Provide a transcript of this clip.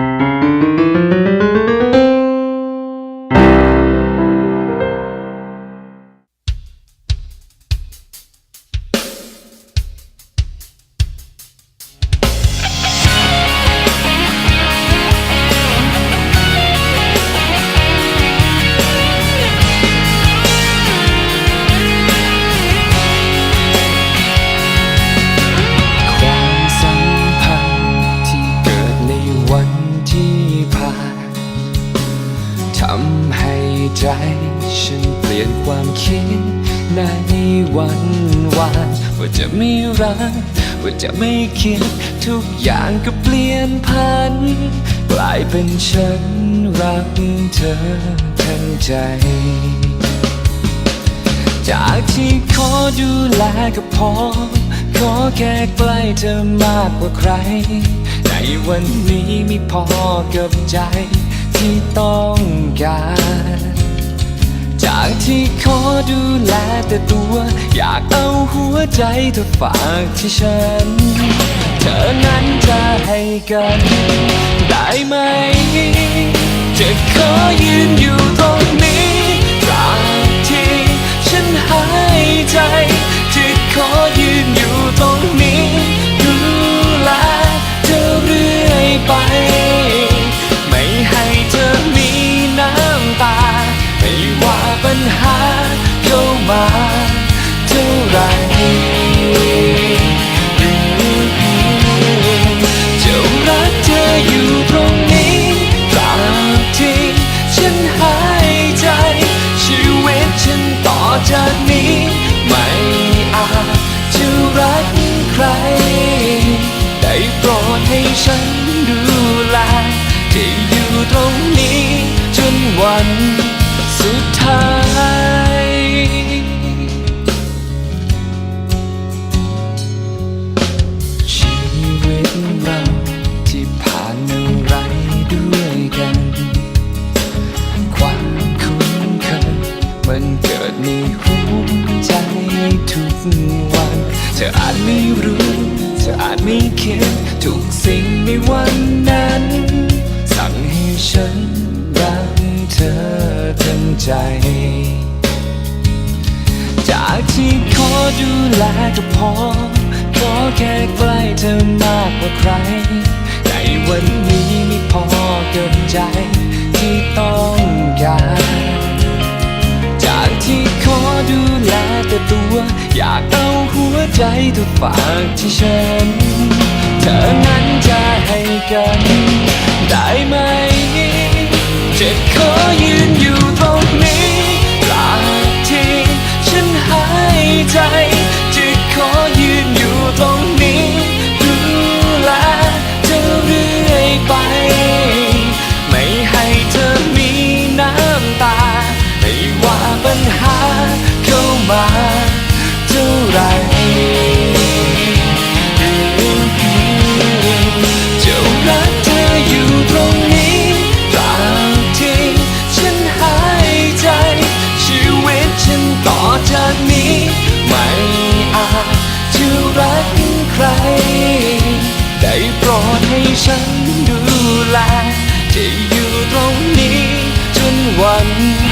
ค ฉันเปลี่ยนความคิดในวันวานว่าจะไม่รัก ว่าจะไม่คิด ทุกอย่างก็เปลี่ยนพัน กลายเป็นฉันรักเธอทั้งใจ จากที่ขอดูแลก็พอ ขอแค่ใกล้เธอมากกว่าใคร ในวันนี้ไม่พอกับใจที่ต้องการ ที่ขอดูแลแต่ตัว อยากเอาหัวใจเธอฝากที่ฉัน เธอนั้นจะให้กัน ได้ไหม จะขอยืนอยู่ตรงนี้ตราบที่ฉันหายใจ ปัญหาเข้ามาเท่าไรจะรักเธออยู่ตรงนี้ตราบที่ฉันหายใจ ชีวิตฉันต่อจากนี้ ไม่อาจจะรักใคร ได้โปรดให้ฉันดูแลที่อยู่ตรงนี้ จนวันสุดท้าย วิตเรา ที่ผ่านอะไรด้วยกัน ความคุ้นเคยมันเกิดในหัวใจทุกวัน เธออาจไม่รู้ เธออาจไม่คิด ทุกสิ่งในวันนั้น สั่งให้ฉันรักเธอทั้งใจจากที่ขอดูแลก็พอ ขอแค่ใกล้เธอมากกว่าใคร ในวันนี้ไม่พอเกับใจที่ต้องการ จากที่ขอดูแลแต่ตัว อยากเอาหัวใจเธอฝากที่ฉัน เธอนั้นจะให้กันได้ ปัญหาเข้ามาเท่าไรจะรักเธออยู่ตรงนี้ตราบที่ฉันหายใจ ชีวิตฉันต่อจากนี้ ไม่อาจจะรักใคร ได้โปรดให้ฉันดูแลจะอยู่ตรงนี้จนวัน